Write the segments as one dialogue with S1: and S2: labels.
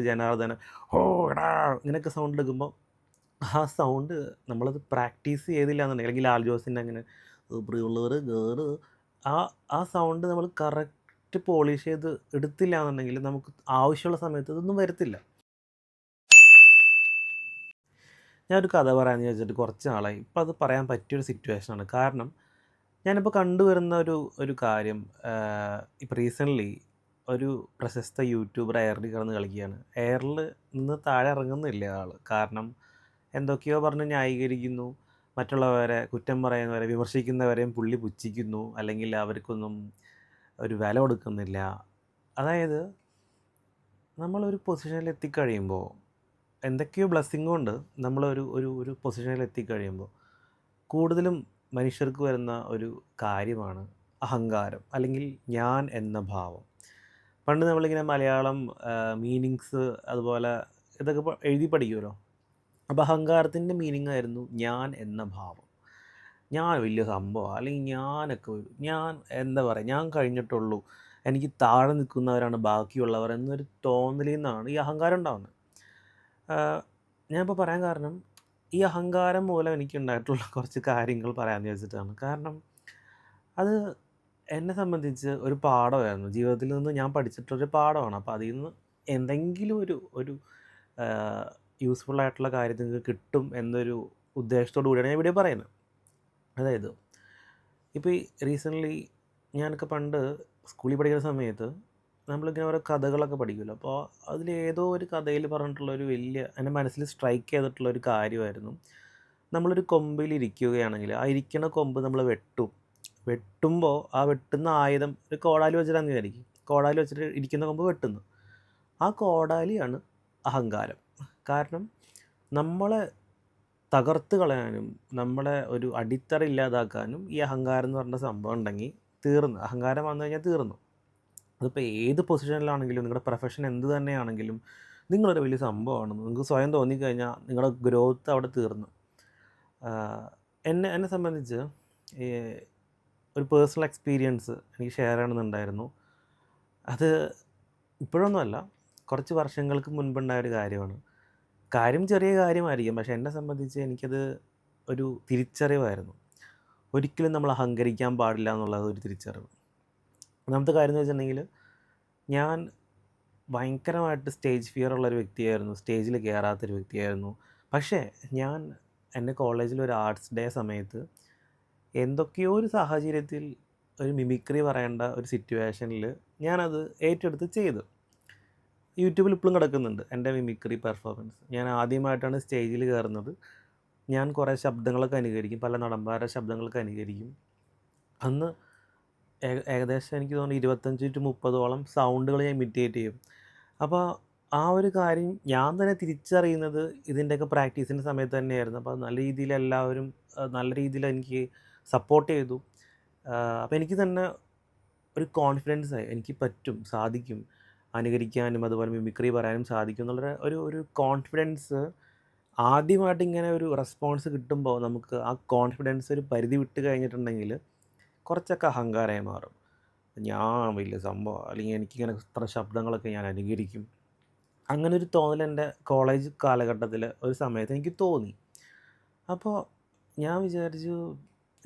S1: ജനാർദ്ദന ഓ എടാ ഇങ്ങനെയൊക്കെ സൗണ്ട് എടുക്കുമ്പോൾ ആ സൗണ്ട് നമ്മളത് പ്രാക്ടീസ് ചെയ്തില്ല എന്നുണ്ടെങ്കിൽ അല്ലെങ്കിൽ ലാൽ ജോസിന്റെ അങ്ങനെ പ്രിയുള്ളവർ ഗേറ് ആ ആ സൗണ്ട് നമ്മൾ കറക്റ്റ് പോളിഷ് ചെയ്ത് എടുത്തില്ല എന്നുണ്ടെങ്കിൽ നമുക്ക് ആവശ്യമുള്ള സമയത്ത് ഇതൊന്നും വരത്തില്ല. ഞാനൊരു കഥ പറയാമെന്ന് ചോദിച്ചിട്ട് കുറച്ച് നാളായി ഇപ്പം അത് പറയാൻ പറ്റിയൊരു സിറ്റുവേഷനാണ് കാരണം ഞാനിപ്പോൾ കണ്ടുവരുന്ന ഒരു ഒരു കാര്യം ഇപ്പം റീസെന്റ്ലി ഒരു പ്രശസ്ത യൂട്യൂബർ എയറിൽ കിടന്ന് കളിക്കുകയാണ്. എയറിൽ നിന്ന് താഴെ ഇറങ്ങുന്നില്ല ആൾ കാരണം എന്തൊക്കെയോ പറഞ്ഞ് ന്യായീകരിക്കുന്നു. മറ്റുള്ളവരെ കുറ്റം പറയുന്നവരെ വിമർശിക്കുന്നവരെയും പുള്ളി പുച്ഛിക്കുന്നു. അല്ലെങ്കിൽ അവർക്കൊന്നും ഒരു വില കൊടുക്കുന്നില്ല. അതായത് നമ്മളൊരു പൊസിഷനിൽ എത്തിക്കഴിയുമ്പോൾ എന്തൊക്കെയോ ബ്ലെസ്സിങ് കൊണ്ട് നമ്മളൊരു ഒരു ഒരു പൊസിഷനിൽ എത്തിക്കഴിയുമ്പോൾ കൂടുതലും മനുഷ്യർക്ക് വരുന്ന ഒരു കാര്യമാണ് അഹങ്കാരം. അല്ലെങ്കിൽ ഞാൻ എന്ന ഭാവം. പണ്ട് നമ്മളിങ്ങനെ മലയാളം മീനിങ്സ് അതുപോലെ ഇതൊക്കെ എഴുതി പഠിക്കുമല്ലോ അപ്പോൾ അഹങ്കാരത്തിന്റെ മീനിങ് ആയിരുന്നു ഞാൻ എന്ന ഭാവം. ഞാൻ വലിയ സംഭവം. അല്ലെങ്കിൽ ഞാനൊക്കെ ഞാൻ എന്താ പറയുക ഞാൻ കഴിഞ്ഞിട്ടുള്ളൂ. എനിക്ക് താഴെ നിൽക്കുന്നവരാണ് ബാക്കിയുള്ളവർ എന്നൊരു തോന്നലിൽ നിന്നാണ് ഈ അഹങ്കാരം ഉണ്ടാകുന്നത് ഞാനിപ്പോൾ പറയാൻ കാരണം ഈ അഹങ്കാരം മൂലം എനിക്ക് ഉണ്ടായിട്ടുള്ള കുറച്ച് കാര്യങ്ങൾ പറയാമെന്ന് വെച്ചിട്ടാണ് കാരണം അത് എന്നെ സംബന്ധിച്ച് ഒരു പാഠമായിരുന്നു. ജീവിതത്തിൽ നിന്ന് ഞാൻ പഠിച്ചിട്ടൊരു പാഠമാണ്. അപ്പോൾ അതിൽ നിന്ന് എന്തെങ്കിലും ഒരു ഒരു യൂസ്ഫുൾ ആയിട്ടുള്ള കാര്യം നിങ്ങൾക്ക് കിട്ടും എന്നൊരു ഉദ്ദേശത്തോടു കൂടിയാണ് ഞാൻ ഇവിടെ പറയുന്നത്. അതായത് ഇപ്പോൾ ഈ റീസെന്റ്ലി ഞാനൊക്കെ പണ്ട് സ്കൂളിൽ പഠിക്കുന്ന സമയത്ത് നമ്മളിങ്ങനെ ഓരോ കഥകളൊക്കെ പഠിക്കുമല്ലോ അപ്പോൾ അതിലേതോ ഒരു കഥയിൽ പറഞ്ഞിട്ടുള്ള ഒരു വലിയ എന്റെ മനസ്സിൽ സ്ട്രൈക്ക് ചെയ്തിട്ടുള്ള ഒരു കാര്യമായിരുന്നു. നമ്മളൊരു കൊമ്പിൽ ഇരിക്കുകയാണെങ്കിൽ ആ ഇരിക്കുന്ന കൊമ്പ് നമ്മൾ വെട്ടും. വെട്ടുമ്പോൾ ആ വെട്ടുന്ന ആയുധം ഒരു കോടാലി വെച്ചിട്ടാന്ന് വിചാരിക്കും. കോടാലി വെച്ചിട്ട് ഇരിക്കുന്ന കൊമ്പ് വെട്ടുന്നു. ആ കോടാലിയാണ് അഹങ്കാരം. കാരണം നമ്മളെ തകർത്ത് കളയാനും നമ്മളെ ഒരു അടിത്തറ ഇല്ലാതാക്കാനും ഈ അഹങ്കാരം എന്ന് പറഞ്ഞ സംഭവം ഉണ്ടെങ്കിൽ തീർന്നു. അഹങ്കാരം വന്നു കഴിഞ്ഞാൽ തീർന്നു. അതിപ്പോൾ ഏത് പൊസിഷനിലാണെങ്കിലും നിങ്ങളുടെ പ്രൊഫഷൻ എന്ത് തന്നെയാണെങ്കിലും നിങ്ങളൊരു വലിയ സംഭവമാണ്. നിങ്ങൾക്ക് സ്വയം തോന്നിക്കഴിഞ്ഞാൽ നിങ്ങളുടെ ഗ്രോത്ത് അവിടെ തീർന്നു. എന്നെ എന്നെ സംബന്ധിച്ച് ഒരു പേഴ്സണൽ എക്സ്പീരിയൻസ് എനിക്ക് ഷെയർ ചെയ്യണമെന്നുണ്ടായിരുന്നു. അത് ഇപ്പോഴൊന്നുമല്ല കുറച്ച് വർഷങ്ങൾക്ക് മുൻപുണ്ടായ ഒരു കാര്യമാണ്. കാര്യം ചെറിയ കാര്യമായിരിക്കും പക്ഷേ എന്നെ സംബന്ധിച്ച് എനിക്കത് ഒരു തിരിച്ചറിവായിരുന്നു. ഒരിക്കലും നമ്മൾ അഹങ്കരിക്കാൻ പാടില്ല എന്നുള്ളത് ഒരു തിരിച്ചറിവ്. ഒന്നാമത്തെ കാര്യം എന്ന് വെച്ചിട്ടുണ്ടെങ്കിൽ ഞാൻ ഭയങ്കരമായിട്ട് സ്റ്റേജ് ഫിയർ ഉള്ളൊരു വ്യക്തിയായിരുന്നു സ്റ്റേജിൽ കയറാത്തൊരു വ്യക്തിയായിരുന്നു. പക്ഷേ ഞാൻ എന്റെ കോളേജിൽ ഒരു ആർട്സ് ഡേ സമയത്ത് എന്തൊക്കെയോ ഒരു സാഹചര്യത്തിൽ ഒരു മിമിക്രി പറയേണ്ട ഒരു സിറ്റുവേഷനിൽ ഞാനത് ഏറ്റെടുത്ത് ചെയ്തു. യൂട്യൂബിൽ ഇപ്പോഴും കിടക്കുന്നുണ്ട് എന്റെ മിമിക്രി പെർഫോമൻസ്. ഞാൻ ആദ്യമായിട്ടാണ് സ്റ്റേജിൽ കയറുന്നത്. ഞാൻ കുറേ ശബ്ദങ്ങളൊക്കെ അനുകരിക്കും പല നടന്മാരുടെ ശബ്ദങ്ങളൊക്കെ അനുകരിക്കും. അന്ന് ഏകദേശം എനിക്ക് തോന്നുന്നു ഇരുപത്തഞ്ച് ടു മുപ്പതോളം സൗണ്ടുകൾ ഞാൻ ഇമിറ്റേറ്റ് ചെയ്യും. അപ്പോൾ ആ ഒരു കാര്യം ഞാൻ തന്നെ തിരിച്ചറിയുന്നത് ഇതിന്റെയൊക്കെ പ്രാക്ടീസിന്റെ സമയത്ത് തന്നെയായിരുന്നു. അപ്പോൾ നല്ല രീതിയിൽ എല്ലാവരും നല്ല രീതിയിൽ എനിക്ക് സപ്പോർട്ട് ചെയ്തു. അപ്പോൾ എനിക്ക് തന്നെ ഒരു കോൺഫിഡൻസ് ആയി. എനിക്ക് പറ്റും സാധിക്കും. അനുകരിക്കാനും അതുപോലെ മിമിക്രി പറയാനും സാധിക്കും എന്നുള്ള ഒരു ഒരു കോൺഫിഡൻസ് ആദ്യമായിട്ട് ഇങ്ങനെ ഒരു റെസ്പോൺസ് കിട്ടുമ്പോൾ നമുക്ക് ആ കോൺഫിഡൻസ് ഒരു പരിധി വിട്ട് കഴിഞ്ഞിട്ടുണ്ടെങ്കിൽ കുറച്ചൊക്കെ അഹങ്കാരമായി മാറും. ഞാൻ വലിയ സംഭവം അല്ലെങ്കിൽ എനിക്കിങ്ങനെ ഇത്ര ശബ്ദങ്ങളൊക്കെ ഞാൻ അനുകരിക്കും. അങ്ങനെ ഒരു തോന്നൽ എന്റെ കോളേജ് കാലഘട്ടത്തിൽ ഒരു സമയത്ത് എനിക്ക് തോന്നി. അപ്പോൾ ഞാൻ വിചാരിച്ചു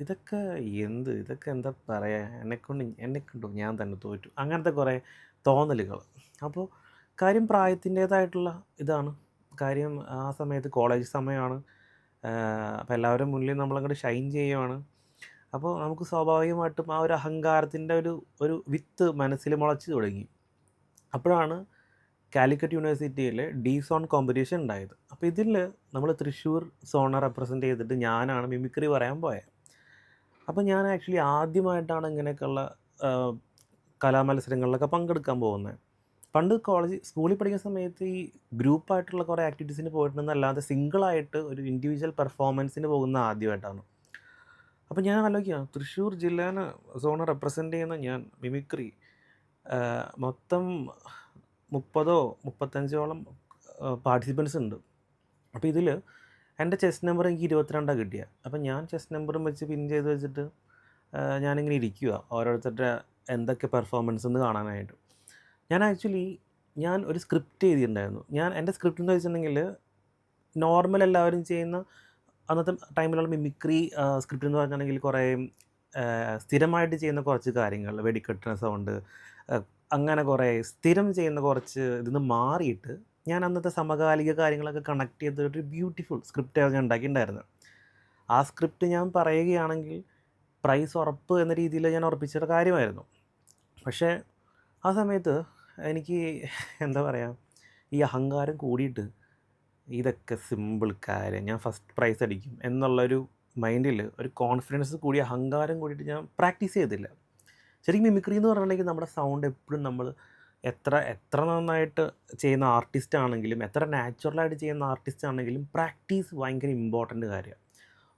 S1: ഇതൊക്കെ എന്ത്? ഇതൊക്കെ എന്താ പറയുക എന്നെക്കൊണ്ട് എന്നെക്കൊണ്ടോ ഞാൻ തന്നെ തോറ്റു. അങ്ങനത്തെ കുറേ തോന്നലുകൾ. അപ്പോൾ കാര്യം പ്രായത്തിന്റേതായിട്ടുള്ള ഇതാണ്. കാര്യം ആ സമയത്ത് കോളേജ് സമയമാണ്. അപ്പോൾ എല്ലാവരും മുന്നിൽ നമ്മളങ്ങോട്ട് ഷൈൻ ചെയ്യുവാണ്. അപ്പോൾ നമുക്ക് സ്വാഭാവികമായിട്ടും ആ ഒരു അഹങ്കാരത്തിന്റെ ഒരു ഒരു വിത്ത് മനസ്സിൽ മുളച്ച് തുടങ്ങി. അപ്പോഴാണ് കാലിക്കറ്റ് യൂണിവേഴ്സിറ്റിയിലെ ഡി സോൺ കോമ്പറ്റീഷൻ ഉണ്ടായത്. അപ്പോൾ ഇതിൽ നമ്മൾ തൃശ്ശൂർ സോണ റെപ്രസെന്റ് ചെയ്തിട്ട് ഞാനാണ് മിമിക്രി പറയാൻ പോയത് അപ്പോൾ ഞാൻ ആക്ച്വലി ആദ്യമായിട്ടാണ് ഇങ്ങനെയൊക്കെയുള്ള കലാമത്സരങ്ങളിലൊക്കെ പങ്കെടുക്കാൻ പോകുന്നത്. പണ്ട് കോളേജ് സ്കൂളിൽ പഠിക്കുന്ന സമയത്ത് ഈ ഗ്രൂപ്പായിട്ടുള്ള കുറേ ആക്ടിവിറ്റീസിന് പോയിട്ടുണ്ടെന്നല്ലാതെ സിംഗിളായിട്ട് ഒരു ഇൻഡിവിജ്വൽ പെർഫോമൻസിന് പോകുന്ന ആദ്യമായിട്ടാണ്. അപ്പോൾ ഞാൻ ആലോചിക്കുക തൃശ്ശൂർ ജില്ലേനെ സോണ റെപ്രസെന്റ് ചെയ്യുന്ന ഞാൻ മിമിക്രി മൊത്തം മുപ്പതോ മുപ്പത്തഞ്ചോളം പാർട്ടിസിപ്പൻസ് ഉണ്ട്. അപ്പോൾ ഇതിൽ എന്റെ ചെസ്റ്റ് നമ്പർ എനിക്ക് ഇരുപത്തിരണ്ടാണ് കിട്ടിയത് അപ്പം ഞാൻ ചെസ്റ്റ് നമ്പറും വെച്ച് പിൻ ചെയ്ത് വെച്ചിട്ട് ഞാനിങ്ങനെ ഇരിക്കുക ഓരോരുത്തരുടെ എന്തൊക്കെ പെർഫോമൻസ് എന്ന് കാണാനായിട്ട്. ഞാൻ ആക്ച്വലി ഞാൻ ഒരു സ്ക്രിപ്റ്റ് എഴുതിയിട്ടുണ്ടായിരുന്നു. ഞാൻ എന്റെ സ്ക്രിപ്റ്റ് എന്ന് വെച്ചിട്ടുണ്ടെങ്കിൽ നോർമൽ എല്ലാവരും ചെയ്യുന്ന അന്നത്തെ ടൈമിലുള്ള മിമിക്രി സ്ക്രിപ്റ്റ് എന്ന് പറഞ്ഞിട്ടുണ്ടെങ്കിൽ കുറേ സ്ഥിരമായിട്ട് ചെയ്യുന്ന കുറച്ച് കാര്യങ്ങൾ വെടിക്കെട്ടിന സൗണ്ട് അങ്ങനെ കുറേ സ്ഥിരം ചെയ്യുന്ന കുറച്ച് ഇതിൽ നിന്ന് മാറിയിട്ട് ഞാൻ അന്നത്തെ സമകാലിക കാര്യങ്ങളൊക്കെ കണക്ട് ചെയ്ത ഒരു ബ്യൂട്ടിഫുൾ സ്ക്രിപ്റ്റ് ഞാൻ ഉണ്ടാക്കിയിട്ടുണ്ടായിരുന്നത്. ആ സ്ക്രിപ്റ്റ് ഞാൻ പറയുകയാണെങ്കിൽ പ്രൈസ് ഉറപ്പ് എന്ന രീതിയിൽ ഞാൻ ഉറപ്പിച്ചൊരു കാര്യമായിരുന്നു. പക്ഷേ ആ സമയത്ത് എനിക്ക് എന്താ പറയുക ഈ അഹങ്കാരം കൂടിയിട്ട് ഇതൊക്കെ സിമ്പിൾ കാര്യം ഞാൻ ഫസ്റ്റ് പ്രൈസ് അടിക്കും എന്നുള്ളൊരു മൈൻഡിൽ ഒരു കോൺഫിഡൻസ് കൂടി അഹങ്കാരം കൂടിയിട്ട് ഞാൻ പ്രാക്ടീസ് ചെയ്തില്ല. ശരിക്കും മിമിക്രി എന്ന് പറഞ്ഞിട്ടുണ്ടെങ്കിൽ നമ്മുടെ സൗണ്ട് എപ്പോഴും നമ്മൾ എത്ര എത്ര നന്നായിട്ട് ചെയ്യുന്ന ആർട്ടിസ്റ്റ് ആണെങ്കിലും എത്ര നാച്ചുറലായിട്ട് ചെയ്യുന്ന ആർട്ടിസ്റ്റ് ആണെങ്കിലും പ്രാക്ടീസ് ഭയങ്കര ഇമ്പോർട്ടന്റ് കാര്യമാണ്.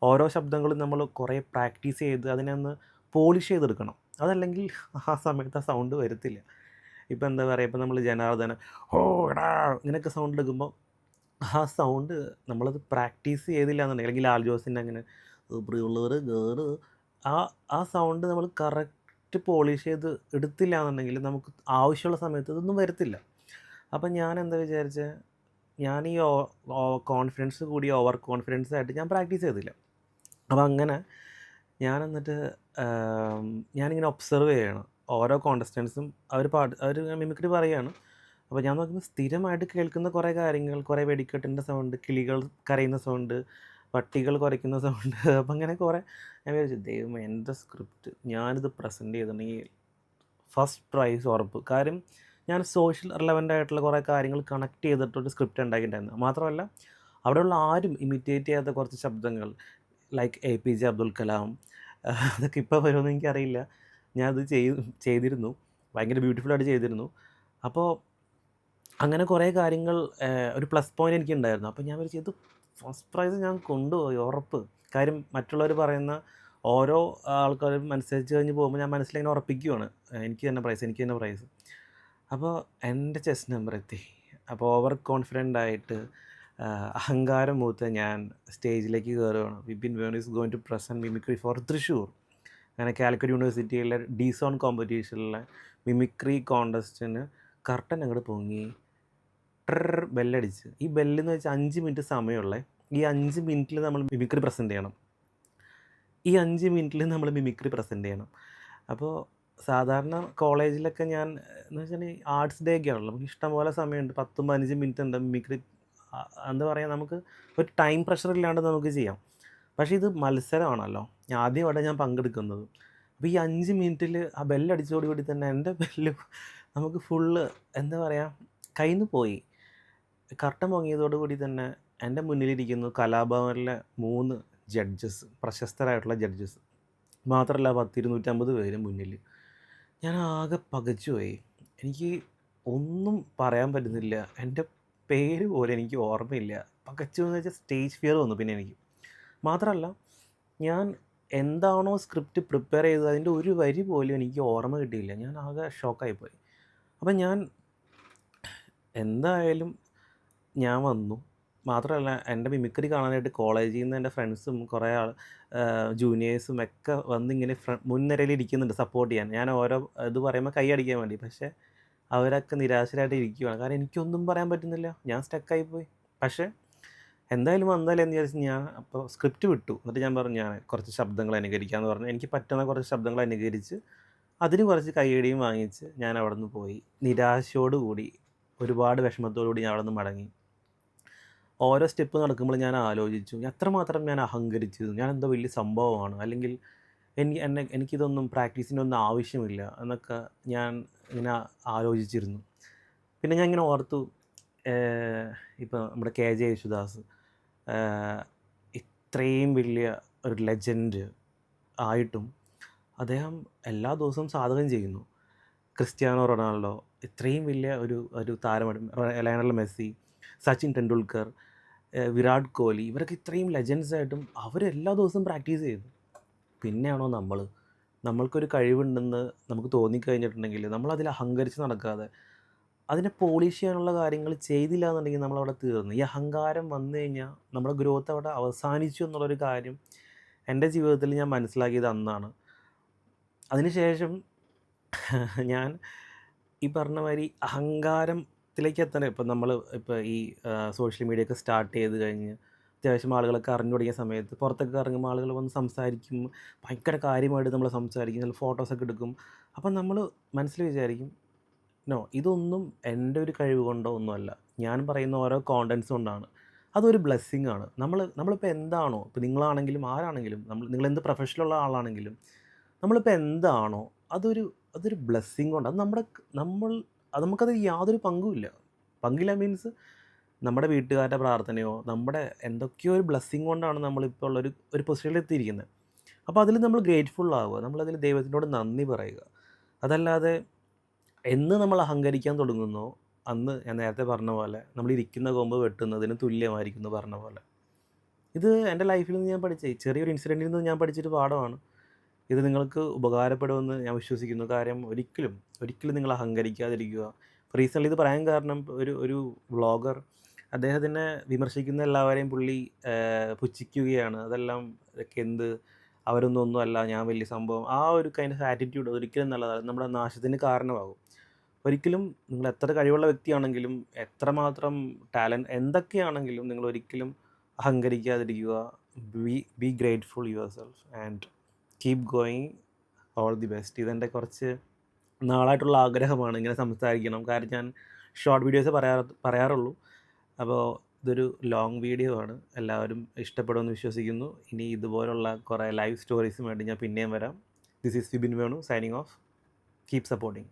S1: ഓരോ ശബ്ദങ്ങളും നമ്മൾ കുറേ പ്രാക്ടീസ് ചെയ്ത് അതിനെ ഒന്ന് പോളിഷ് ചെയ്തെടുക്കണം. അതല്ലെങ്കിൽ ആ സമയത്ത് ആ സൗണ്ട് വരത്തില്ല. ഇപ്പം എന്താ പറയുക ഇപ്പം നമ്മൾ ജനാർദ്ദന ഓ എടാ ഇങ്ങനെയൊക്കെ സൗണ്ട് എടുക്കുമ്പോൾ ആ സൗണ്ട് നമ്മളത് പ്രാക്ടീസ് ചെയ്തില്ല എന്നുണ്ടെങ്കിൽ അല്ലെങ്കിൽ ലാൽ ജോസിന്റെ അങ്ങനെ ഉള്ളവർ ഗേറ് ആ ആ സൗണ്ട് നമ്മൾ കറക്റ്റ് പോളിഷ് ചെയ്ത് എടുത്തില്ല എന്നുണ്ടെങ്കിൽ നമുക്ക് ആവശ്യമുള്ള സമയത്ത് ഇതൊന്നും വരത്തില്ല. അപ്പം ഞാൻ എന്താ വിചാരിച്ചത് ഞാൻ ഈ കോൺഫിഡൻസ് കൂടി ഓവർ കോൺഫിഡൻസ് ആയിട്ട് ഞാൻ പ്രാക്ടീസ് ചെയ്തില്ല. അപ്പം അങ്ങനെ ഞാൻ എന്നിട്ട് ഞാനിങ്ങനെ ഒബ്സർവ് ചെയ്യണം ഓരോ കോണ്ടസ്റ്റൻസും അവർ പാട് അവർ മിമിക്രി പറയുകയാണ്. അപ്പോൾ ഞാൻ നോക്കുമ്പോൾ സ്ഥിരമായിട്ട് കേൾക്കുന്ന കുറേ കാര്യങ്ങൾ കുറേ വെടിക്കെട്ടിന്റെ സൗണ്ട്, കിളികൾ കരയുന്ന സൗണ്ട്, പട്ടികൾ കുറയ്ക്കുന്ന സൗണ്ട് അപ്പം അങ്ങനെ കുറേ ഞാൻ വിചാരിച്ചു ദൈവമേ എന്റെ സ്ക്രിപ്റ്റ് ഞാനിത് പ്രസന്റ് ചെയ്തിട്ടുണ്ടെങ്കിൽ ഫസ്റ്റ് പ്രൈസ് ഉറപ്പ്. കാര്യം ഞാൻ സോഷ്യൽ റിലവന്റ് ആയിട്ടുള്ള കുറേ കാര്യങ്ങൾ കണക്ട് ചെയ്തിട്ടൊരു സ്ക്രിപ്റ്റ് ഉണ്ടാക്കിയിട്ടുണ്ടായിരുന്നു. മാത്രമല്ല അവിടെയുള്ള ആരും ഇമിറ്റേറ്റ് ചെയ്യാത്ത കുറച്ച് ശബ്ദങ്ങൾ like A P J Abdul Kalam അതൊക്കെ ഇപ്പോൾ വരുമെന്ന് എനിക്കറിയില്ല. ഞാനത് ചെയ് ചെയ്തിരുന്നു. ഭയങ്കര ബ്യൂട്ടിഫുൾ ആയിട്ട് ചെയ്തിരുന്നു. അപ്പോൾ അങ്ങനെ കുറേ കാര്യങ്ങൾ ഒരു പ്ലസ് പോയിന്റ് എനിക്കുണ്ടായിരുന്നു. അപ്പോൾ ഞാൻ ഒരു ഇത് ഫസ്റ്റ് പ്രൈസ് ഞാൻ കൊണ്ടുപോയി ഉറപ്പ്. കാര്യം മറ്റുള്ളവർ പറയുന്ന ഓരോ ആൾക്കാരും മത്സരിച്ച് കഴിഞ്ഞ് പോകുമ്പോൾ ഞാൻ മനസ്സിലിങ്ങനെ ഉറപ്പിക്കുകയാണ്. എനിക്ക് തന്നെ പ്രൈസ് എനിക്ക് തന്നെ പ്രൈസ്. അപ്പോൾ എന്റെ ചെസ് നമ്പർ എത്തി. അപ്പോൾ ഓവർ കോൺഫിഡന്റ് ആയിട്ട് അഹങ്കാരം മൂത്ത് ഞാൻ സ്റ്റേജിലേക്ക് കയറുകയാണ്. Vipin വേൺ is going to present mimicry for Thrissur. അങ്ങനെ കാലിക്കറ്റ് യൂണിവേഴ്സിറ്റിയിലെ ഡിസോൺ കോമ്പറ്റീഷനിലെ മിമിക്രി കോൺടെസ്റ്റിന് കർട്ടൻ അങ്ങോട്ട് പൊങ്ങി ട്രർ ബെല്ലടിച്ച്. ഈ ബെല്ലെന്ന് വെച്ചാൽ അഞ്ച് മിനിറ്റ് സമയമുള്ളേ. ഈ അഞ്ച് മിനിറ്റിൽ നമ്മൾ മിമിക്രി പ്രസന്റ് ചെയ്യണം. ഈ അഞ്ച് മിനിറ്റിൽ നമ്മൾ മിമിക്രി പ്രസന്റ് ചെയ്യണം. അപ്പോൾ സാധാരണ കോളേജിലൊക്കെ ഞാൻ എന്ന് വെച്ചിട്ടുണ്ടെങ്കിൽ ആർട്സ് ഡേ ഒക്കെ ആണല്ലോ. നമുക്ക് ഇഷ്ടംപോലെ സമയമുണ്ട്. 10ഉം 15 മിനിറ്റ് ഉണ്ട് മിമിക്രി എന്താ പറയുക നമുക്ക് ഒരു ടൈം പ്രഷർ ഇല്ലാണ്ട് നമുക്ക് ചെയ്യാം. പക്ഷേ ഇത് മത്സരമാണല്ലോ. ഞാൻ അവിടെ ഞാൻ പങ്കെടുക്കുന്നത്. അപ്പോൾ ഈ അഞ്ച് മിനിറ്റിൽ ആ ബെല്ലടിച്ചോടുകൂടി തന്നെ എന്റെ ബെല്ല് നമുക്ക് ഫുള്ള് എന്താ പറയുക കയ്യിൽ നിന്ന് പോയി. കർട്ടൻ പൊങ്ങിയതോടുകൂടി തന്നെ എന്റെ മുന്നിലിരിക്കുന്നു കലാഭവനിലെ മൂന്ന് ജഡ്ജസ് പ്രശസ്തരായിട്ടുള്ള ജഡ്ജസ്. മാത്രമല്ല 10, 250 പേര് മുന്നിൽ. ഞാൻ ആകെ പകച്ചുപോയി. എനിക്ക് ഒന്നും പറയാൻ പറ്റുന്നില്ല. എന്റെ പേര് പോലും എനിക്ക് ഓർമ്മയില്ല. പകച്ചു എന്ന് വെച്ചാൽ സ്റ്റേജ് ഫിയർ വന്നു പിന്നെ എനിക്ക്. മാത്രമല്ല ഞാൻ എന്താണോ സ്ക്രിപ്റ്റ് പ്രിപ്പയർ ചെയ്തത് അതിന്റെ ഒരു വരി പോലും എനിക്ക് ഓർമ്മ കിട്ടിയില്ല. ഞാൻ ആകെ ഷോക്കായിപ്പോയി. അപ്പം ഞാൻ എന്തായാലും ഞാൻ വന്നു. മാത്രമല്ല എന്റെ മിമിക്രി കാണാനായിട്ട് കോളേജിൽ നിന്ന് എന്റെ ഫ്രണ്ട്സും കുറേ ആൾ ജൂനിയേഴ്സും ഒക്കെ വന്നിങ്ങനെ ഫ്ര മുൻനിരയിൽ ഇരിക്കുന്നുണ്ട് സപ്പോർട്ട് ചെയ്യാൻ. ഞാൻ ഓരോ ഇത് പറയുമ്പോൾ കൈ അടിക്കാൻ വേണ്ടി. പക്ഷേ അവരൊക്കെ നിരാശരായിട്ട് ഇരിക്കുകയാണ്. കാരണം എനിക്കൊന്നും പറയാൻ പറ്റുന്നില്ല. ഞാൻ സ്റ്റക്കായിപ്പോയി. പക്ഷേ എന്തായാലും വന്നാലേ എന്ന് വിചാരിച്ച് ഞാൻ അപ്പോൾ സ്ക്രിപ്റ്റ് വിട്ടു. എന്നിട്ട് ഞാൻ പറഞ്ഞു ഞാൻ കുറച്ച് ശബ്ദങ്ങൾ അനുകരിക്കാമെന്ന് പറഞ്ഞു. എനിക്ക് പറ്റുന്ന കുറച്ച് ശബ്ദങ്ങൾ അനുകരിച്ച് അതിന് കുറച്ച് കൈയടിയും വാങ്ങിച്ച് ഞാൻ അവിടെ നിന്ന് പോയി. നിരാശയോടുകൂടി ഒരുപാട് വിഷമത്തോടുകൂടി ഞാൻ അവിടെ നിന്ന് മടങ്ങി. ഓരോ സ്റ്റെപ്പ് നടക്കുമ്പോൾ ഞാൻ ആലോചിച്ചു എത്രമാത്രം ഞാൻ അഹങ്കരിച്ചു. ഞാൻ എന്തോ വലിയ സംഭവമാണ്. അല്ലെങ്കിൽ എനിക്ക് എന്നെ എനിക്കിതൊന്നും പ്രാക്ടീസിനൊന്നും ആവശ്യമില്ല എന്നൊക്കെ ഞാൻ ഇങ്ങനെ ആലോചിച്ചിരുന്നു. പിന്നെ ഞാൻ ഇങ്ങനെ ഓർത്തു ഇപ്പോൾ നമ്മുടെ കെ ജെ യേശുദാസ് ഇത്രയും വലിയ ഒരു ലെജൻഡ് ആയിട്ടും അദ്ദേഹം എല്ലാ ദിവസവും സാധകം ചെയ്യുന്നു. ക്രിസ്ത്യാനോ റൊണാൾഡോ ഇത്രയും വലിയ ഒരു ഒരു താരമാണ്. ലയണൽ മെസ്സി, സച്ചിൻ ടെണ്ടുൽക്കർ, വിരാട് കോഹ്ലി ഇവരൊക്കെ ഇത്രയും ലെജൻസ് ആയിട്ടും അവർ എല്ലാ ദിവസവും പ്രാക്ടീസ് ചെയ്തു പിന്നെയാണോ നമ്മൾ? നമ്മൾക്കൊരു കഴിവുണ്ടെന്ന് നമുക്ക് തോന്നിക്കഴിഞ്ഞിട്ടുണ്ടെങ്കിൽ നമ്മളതിൽ അഹങ്കരിച്ച് നടക്കാതെ അതിനെ പോളിഷ് ചെയ്യാനുള്ള കാര്യങ്ങൾ ചെയ്തില്ല എന്നുണ്ടെങ്കിൽ നമ്മളവിടെ തീർന്നു. ഈ അഹങ്കാരം വന്നു കഴിഞ്ഞാൽ നമ്മുടെ ഗ്രോത്ത് അവിടെ അവസാനിച്ചു എന്നുള്ളൊരു കാര്യം എന്റെ ജീവിതത്തിൽ ഞാൻ മനസ്സിലാക്കിയത് അന്നാണ്. അതിനുശേഷം ഞാൻ ഈ പറഞ്ഞ മാതിരി അഹങ്കാരം വിജയത്തിലേക്ക് എത്തണം ഇപ്പം നമ്മൾ ഇപ്പോൾ ഈ സോഷ്യൽ മീഡിയ ഒക്കെ സ്റ്റാർട്ട് ചെയ്ത് കഴിഞ്ഞ് അത്യാവശ്യം ആളുകളൊക്കെ അറിഞ്ഞു തുടങ്ങിയ സമയത്ത് പുറത്തൊക്കെ ഇറങ്ങുമ്പോൾ ആളുകൾ വന്ന് സംസാരിക്കും. ഭയങ്കര കാര്യമായിട്ട് നമ്മൾ സംസാരിക്കും. ചില ഫോട്ടോസൊക്കെ എടുക്കും. അപ്പം നമ്മൾ മനസ്സിൽ വിചാരിക്കും നോ ഇതൊന്നും എന്റെ ഒരു കഴിവ് കൊണ്ടോ ഒന്നുമല്ല. ഞാൻ പറയുന്ന ഓരോ കോണ്ടൻസ് കൊണ്ടാണ്. അതൊരു ബ്ലെസ്സിങ് ആണ്. നമ്മൾ നമ്മളിപ്പോൾ എന്താണോ? ഇപ്പോൾ നിങ്ങളാണെങ്കിലും ആരാണെങ്കിലും നമ്മൾ നിങ്ങളെന്ത് പ്രൊഫഷനിലുള്ള ആളാണെങ്കിലും നമ്മളിപ്പോൾ എന്താണോ? അതൊരു അതൊരു ബ്ലെസ്സിങ് കൊണ്ട് അത് നമ്മുടെ നമ്മൾ അത് നമുക്കത് യാതൊരു പങ്കുമില്ല പങ്കില്ല മീൻസ് നമ്മുടെ വീട്ടുകാരുടെ പ്രാർത്ഥനയോ നമ്മുടെ എന്തൊക്കെയോ ഒരു ബ്ലെസ്സിങ് കൊണ്ടാണ് നമ്മളിപ്പോൾ ഉള്ളൊരു ഒരു പൊസിഷനിൽ എത്തിയിരിക്കുന്നത്. അപ്പോൾ അതിൽ നമ്മൾ ഗ്രേറ്റ്ഫുൾ ആവുക നമ്മളതിൽ ദൈവത്തിനോട് നന്ദി പറയുക. അതല്ലാതെ എന്ന് നമ്മൾ അഹങ്കരിക്കാൻ തുടങ്ങുന്നോ അന്ന് ഞാൻ നേരത്തെ പറഞ്ഞ പോലെ നമ്മൾ ഇരിക്കുന്ന കൊമ്പ് വെട്ടുന്നതിന് തുല്യമായിരിക്കുന്നു പറഞ്ഞ പോലെ. ഇത് എന്റെ ലൈഫിൽ നിന്ന് ഞാൻ പഠിച്ച ചെറിയൊരു ഇൻസിഡന്റിൽ നിന്ന് ഞാൻ പഠിച്ചൊരു പാഠമാണ്. ഇത് നിങ്ങൾക്ക് ഉപകാരപ്പെടുമെന്ന് ഞാൻ വിശ്വസിക്കുന്നു. കാര്യം ഒരിക്കലും ഒരിക്കലും നിങ്ങൾ അഹങ്കരിക്കാതിരിക്കുക. റീസെന്റ് ഇത് പറയാൻ കാരണം ഒരു ഒരു വ്ളോഗർ അദ്ദേഹത്തിനെ വിമർശിക്കുന്ന എല്ലാവരെയും പുള്ളി പുച്ഛിക്കുകയാണ്. അതെല്ലാം ഇതൊക്കെ എന്ത്? അവരൊന്നും ഒന്നും അല്ല ഞാൻ വലിയ സംഭവം. ആ ഒരു കൈൻഡ് ഓഫ് ആറ്റിറ്റ്യൂഡ് ഒരിക്കലും നല്ലതാണ് നമ്മുടെ നാശത്തിന് കാരണമാകും. ഒരിക്കലും നിങ്ങൾ എത്ര കഴിവുള്ള വ്യക്തിയാണെങ്കിലും എത്രമാത്രം ടാലന്റ് എന്തൊക്കെയാണെങ്കിലും നിങ്ങൾ ഒരിക്കലും അഹങ്കരിക്കാതിരിക്കുക. Be be grateful yourself and keep going all the best ഇതെന്റെ കുറച്ച് നാളായിട്ടുള്ള ആഗ്രഹമാണ്. ഇങ്ങനെ സംസാരിക്കണം. കാരണം ഞാൻ ഷോർട്ട് വീഡിയോസ് പറയാറ് പറയാറുള്ളൂ. അപ്പോൾ ഇതൊരു ലോങ് വീഡിയോ ആണ്. എല്ലാവരും ഇഷ്ടപ്പെടുമെന്ന് വിശ്വസിക്കുന്നു. ഇനി ഇതുപോലുള്ള കുറേ ലൈവ് സ്റ്റോറീസും വേണ്ടി ഞാൻ പിന്നെയും വരാം. This is Vibin Venu signing off keep supporting